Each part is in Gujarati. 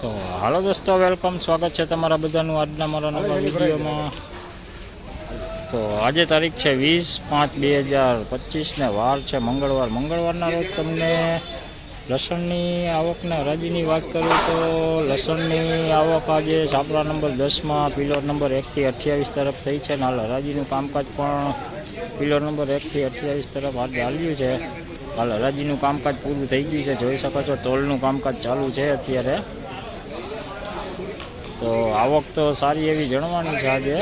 તો હાલો દોસ્તો વેલકમ. સ્વાગત છે તમારા બધાનું આજના મારા નવા વિડીયોમાં. તો આજે તારીખ છે વીસ પાંચ બે હજાર પચીસને વાર છે મંગળવાર. મંગળવારના રોજ તમને લસણની આવકને હરાજીની વાત કરું તો લસણની આવક આજે છાપરા નંબર દસમાં પિલર નંબર એકથી અઠ્યાવીસ તરફ થઈ છે અને હાલ હરાજીનું કામકાજ પણ પિલર નંબર એકથી અઠ્યાવીસ તરફ આજે ચાલ્યું છે. હાલ હરાજીનું કામકાજ પૂરું થઈ ગયું છે. જોઈ શકો છો તોલનું કામકાજ ચાલુ છે અત્યારે. તો આવક તો સારી એવી જણવાની છે આજે.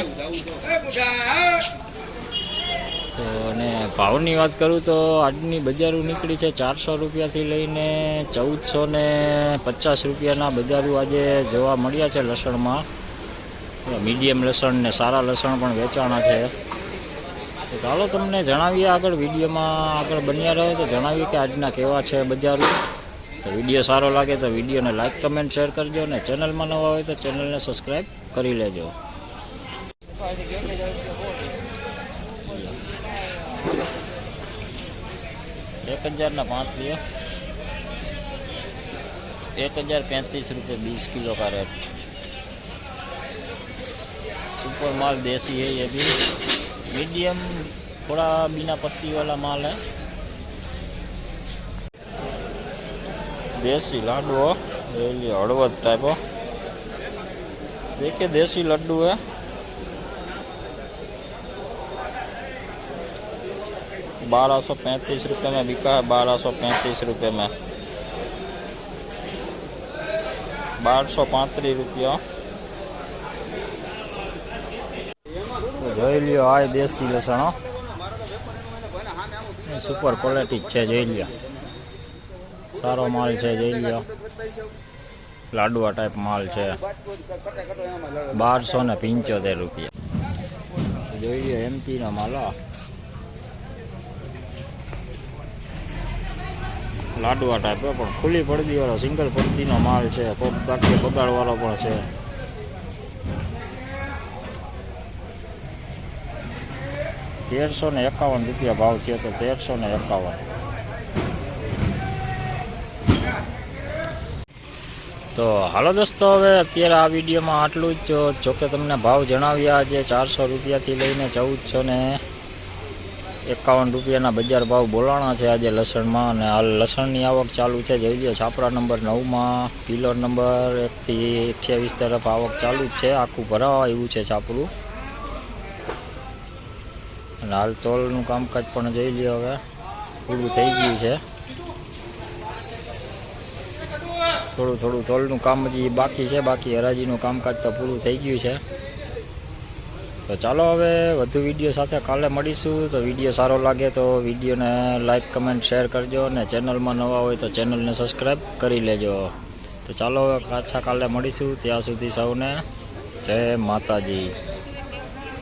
તો અને ભાવની વાત કરું તો આજની બજારો નીકળી છે ચારસો રૂપિયાથી લઈને ચૌદસો ને પચાસ રૂપિયાના બજારો આજે જોવા મળ્યા છે લસણમાં. મીડિયમ લસણ ને સારા લસણ પણ વેચાણા છે. તો ચાલો તમને જણાવીએ આગળ વિડીયોમાં આગળ બન્યા રહો તો જણાવીએ કે આજના કેવા છે બજારો. તો વિડીયો સારો લાગે તો વિડીયોને લાઇક કમેન્ટ શેર કરજો અને ચેનલમાં નવા હોય તો ચેનલને સબસ્ક્રાઈબ કરી લેજો એક હજારના પાંચ લ્યો एक हजार पैंतीस रुपये बीस किलो का रेट सुपर माल देसी है ये भी मीडियम थोड़ा बिना पत्ती वाला माल है देसी लाडू हो ये लिए हड़वद टाइप हो देखिए देसी लड्डू है बारह सौ पैंतीस रुपये में बिका है बारह सौ पैंतीस रुपये में बारह सौ પાંત્રીસ રૂપિયા તો જોઈ લ્યો આ દેશી લસણ હો. એ સુપર ક્વોલિટી જ છે જોઈ લ્યો સારો માલ છે, જોઈ લ્યો. લાડવા ટાઈપ માલ છે. બારસો ને પંચોતેર રૂપિયા. જોઈ લો એમપી નો માલ. લાડવા ટાઈપ પણ ખુલ્લી પડદી વાળો સિંગલ પડદીનો માલ છે. કોક બાકી બગાડ વાળો પણ છે. તેરસો ને એકાવન રૂપિયા ભાવ થયો તો તેરસો ને એકાવન. તો હાલો દોસ્તો, હવે અત્યારે આ વિડીયોમાં આટલું જ. જો- જો કે તમને ભાવ જણાવ્યા આજે ચારસો રૂપિયાથી લઈને ચૌદસો ને એકાવન રૂપિયાના બજાર ભાવ બોલાણા છે આજે લસણમાં. અને હાલ લસણની આવક ચાલુ છે. જોઈ લો, છાપરા નંબર નવમાં, પિલર નંબર એકથી અઠ્યાવીસ તરફ આવક ચાલુ જ છે. આખું ભરાવા એવું છે છાપરું. અને હાલ તોલનું કામકાજ પણ જોઈ લ્યો હવે. પૂરું થઈ ગયું છે. થોડું થોડું તોલનું કામ હજી બાકી છે, બાકી હરાજીનું કામકાજ તો પૂરું થઈ ગયું છે. તો ચાલો હવે વધુ વીડિયો સાથે કાલે મળીશું. તો વીડિયો સારો લાગે તો વિડીયોને લાઈક, કમેન્ટ, શેર કરજો અને ચેનલમાં નવા હોય તો ચેનલને સબસ્ક્રાઈબ કરી લેજો. તો ચાલો હવે પાછા કાલે મળીશું. ત્યાં સુધી સૌને જય માતાજી.